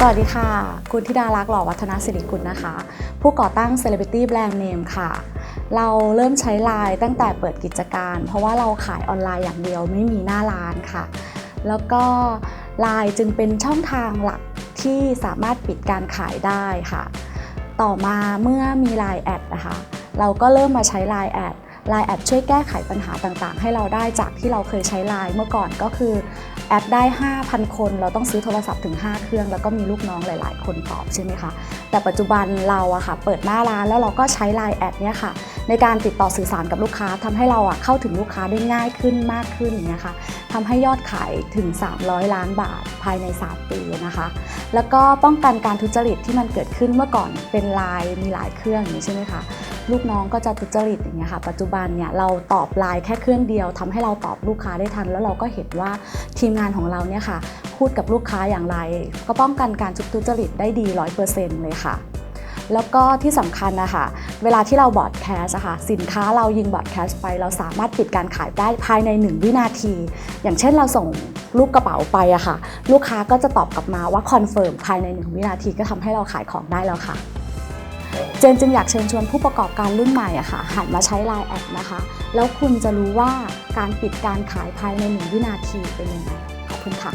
สวัสดีค่ะ คุณธิดารักษ์หล่อวัฒนศิริกุลนะคะ ผู้ก่อตั้ง Celebrity Brand Name ค่ะ เราเริ่มใช้ไลน์ตั้งแต่เปิดกิจการ เพราะว่าเราขายออนไลน์อย่างเดียวไม่มีหน้าร้านค่ะ แล้วก็ไลน์จึงเป็นช่องทางหลักที่สามารถปิดการขายได้ค่ะ ต่อมาเมื่อมีไลน์แอดนะคะ เราก็เริ่มมาใช้ไลน์แอด ไลน์แอดช่วยแก้ไขปัญหาต่างๆ ให้เราได้จากที่เราเคยใช้ไลน์เมื่อก่อนก็คือแอดได้ 5,000 คน เราต้องซื้อโทรศัพท์ถึง 5 เครื่อง แล้วก็มีลูกน้องหลาย ๆ คนตอบใช่ไหมคะ แต่ปัจจุบันเราอะค่ะเปิดหน้าร้านแล้วเราก็ใช้ไลน์แอดเนี่ยค่ะในการติดต่อสื่อสารกับลูกค้าทำให้เราอะเข้าถึงลูกค้าได้ง่ายขึ้นมากขึ้นอย่างเงี้ยค่ะทำให้ยอดขายถึง 300 ล้านบาทภายใน 3 ปีนะคะ แล้วก็ป้องกันการทุจริตที่มันเกิดขึ้นเมื่อก่อนเป็นไลน์มีหลายเครื่องอย่างนี้ใช่ไหมคะ ลูกน้องก็จะทุจริตอย่างเงี้ยค่ะปัจจุบันเนี่ยเราตอบไลน์แค่เครื่องเดียวทำให้เราตอบลูกค้าได้ทัน แล้วเราก็เห็นว่าทีมงานของเราเนี่ยค่ะพูดกับลูกค้าอย่างไร ก็ป้องกันการทุจริตได้ดี 100%เลยค่ะแล้วก็ที่สำคัญนะคะเวลาที่เราบอดแคสอะค่ะสินค้าเรายิงบอดแคสไป เราสามารถปิดการขายได้ภายใน 1 วินาที อย่างเช่นเราส่งลูกกระเป๋าไปอะค่ะ ลูกค้าก็จะตอบกลับมาว่าคอนเฟิร์มภายใน 1 วินาทีก็ทำให้เราขายของได้แล้วค่ะ เจนจึงอยากเชิญชวนผู้ประกอบการรุ่นใหม่อะค่ะหันมาใช้ Line แอดนะคะ แล้วคุณจะรู้ว่าการปิดการขายภายในหนึ่งวินาทีเป็นยังไงขอบคุณค่ะ